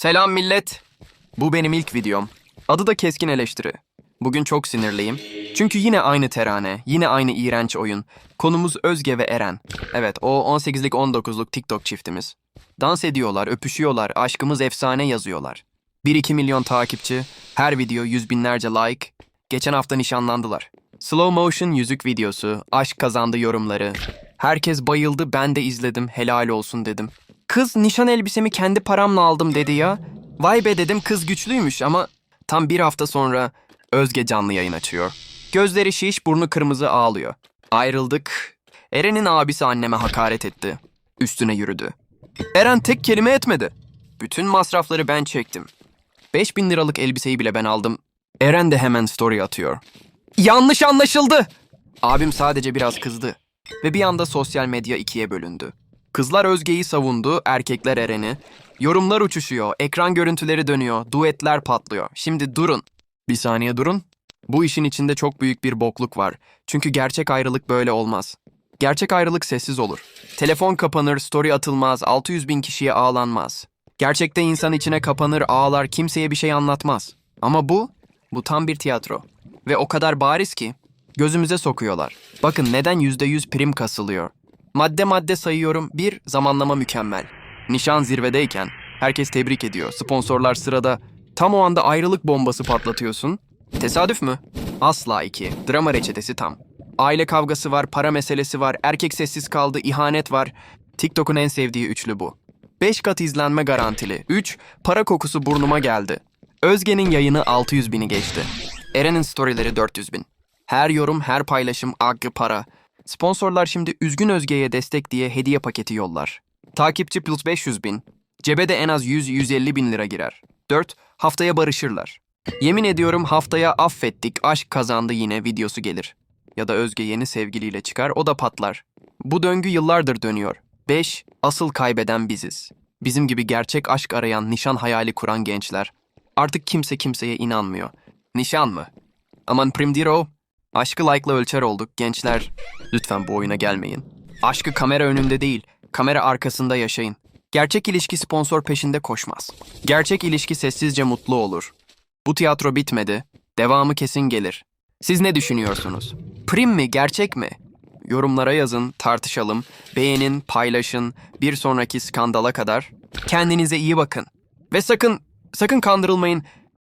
Selam millet. Bu benim ilk videom. Adı da Keskin Eleştiri. Bugün çok sinirliyim. Çünkü yine aynı terane, yine aynı iğrenç oyun. Konumuz Özge ve Eren. Evet, o 18'lik 19'luk TikTok çiftimiz. Dans ediyorlar, öpüşüyorlar, aşkımız efsane yazıyorlar. 1-2 milyon takipçi, her video yüz binlerce like. Geçen hafta nişanlandılar. Slow motion yüzük videosu, aşk kazandı yorumları. Herkes bayıldı, ben de izledim, helal olsun dedim. Kız nişan elbisemi kendi paramla aldım dedi ya. Vay be dedim kız güçlüymüş ama tam bir hafta sonra Özge canlı yayın açıyor. Gözleri şiş, burnu kırmızı ağlıyor. Ayrıldık. Eren'in abisi anneme hakaret etti. Üstüne yürüdü. Eren tek kelime etmedi. Bütün masrafları ben çektim. 5000 liralık elbiseyi bile ben aldım. Eren de hemen story atıyor. Yanlış anlaşıldı. Abim sadece biraz kızdı. Ve bir anda sosyal medya ikiye bölündü. Kızlar Özge'yi savundu, erkekler Eren'i. Yorumlar uçuşuyor, ekran görüntüleri dönüyor, duetler patlıyor. Şimdi durun. Bir saniye durun. Bu işin içinde çok büyük bir bokluk var. Çünkü gerçek ayrılık böyle olmaz. Gerçek ayrılık sessiz olur. Telefon kapanır, story atılmaz, 600 bin kişiye ağlanmaz. Gerçekte insan içine kapanır, ağlar, kimseye bir şey anlatmaz. Ama bu, bu tam bir tiyatro. Ve o kadar bariz ki gözümüze sokuyorlar. Bakın neden %100 prim kasılıyor. Madde madde sayıyorum. Bir, zamanlama mükemmel. Nişan zirvedeyken herkes tebrik ediyor. Sponsorlar sırada. Tam o anda ayrılık bombası patlatıyorsun. Tesadüf mü? Asla iki. Drama reçetesi tam. Aile kavgası var, para meselesi var, erkek sessiz kaldı, ihanet var. TikTok'un en sevdiği üçlü bu. 5 kat izlenme garantili. 3. Para kokusu burnuma geldi. Özge'nin yayını 600 bini geçti. Eren'in storyleri 400 bin. Her yorum, her paylaşım aggı para. Sponsorlar şimdi Üzgün Özge'ye destek diye hediye paketi yollar. Takipçi plus 500 bin. Cebe de en az 100-150 bin lira girer. 4. Haftaya barışırlar. Yemin ediyorum haftaya affettik, aşk kazandı yine videosu gelir. Ya da Özge yeni sevgiliyle çıkar, o da patlar. Bu döngü yıllardır dönüyor. 5. Asıl kaybeden biziz. Bizim gibi gerçek aşk arayan, nişan hayali kuran gençler. Artık kimse kimseye inanmıyor. Nişan mı? Aman primdiro. Aşkı like'la ölçer olduk gençler. Lütfen bu oyuna gelmeyin. Aşkı kamera önünde değil, kamera arkasında yaşayın. Gerçek ilişki sponsor peşinde koşmaz. Gerçek ilişki sessizce mutlu olur. Bu tiyatro bitmedi. Devamı kesin gelir. Siz ne düşünüyorsunuz? Prim mi, gerçek mi? Yorumlara yazın, tartışalım. Beğenin, paylaşın. Bir sonraki skandala kadar. Kendinize iyi bakın. Ve sakın, sakın kandırılmayın.